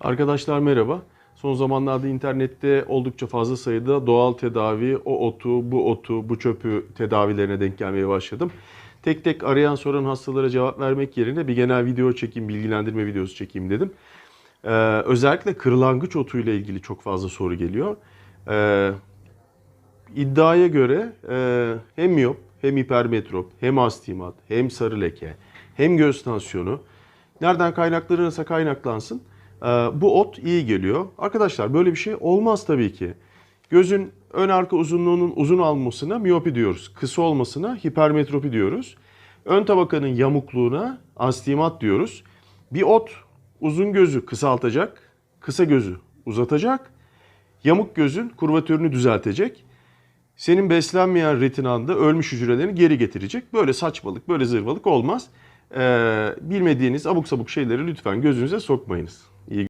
Arkadaşlar merhaba. Son zamanlarda internette oldukça fazla sayıda doğal tedavi, o otu, bu otu, bu çöpü tedavilerine denk gelmeye başladım. Tek tek arayan soran hastalara cevap vermek yerine bir genel video çekeyim, bilgilendirme videosu çekeyim dedim. Ee, özellikle kırlangıç otu ile ilgili çok fazla soru geliyor. Ee, iddiaya göre e, hem miyop, hem hipermetrop, hem astigmat, hem sarı leke, hem göz tansiyonu nereden kaynaklanırsa kaynaklansın bu ot iyi geliyor. Arkadaşlar böyle bir şey olmaz tabii ki. Gözün ön arka uzunluğunun uzun olmasına miyopi diyoruz. Kısa olmasına hipermetropi diyoruz. Ön tabakanın yamukluğuna astigmat diyoruz. Bir ot uzun gözü kısaltacak, kısa gözü uzatacak, yamuk gözün kurvatörünü düzeltecek. Senin beslenmeyen retinanda ölmüş hücrelerini geri getirecek. Böyle saçmalık, böyle zırvalık olmaz. Ee, bilmediğiniz abuk sabuk şeyleri lütfen gözünüze sokmayınız.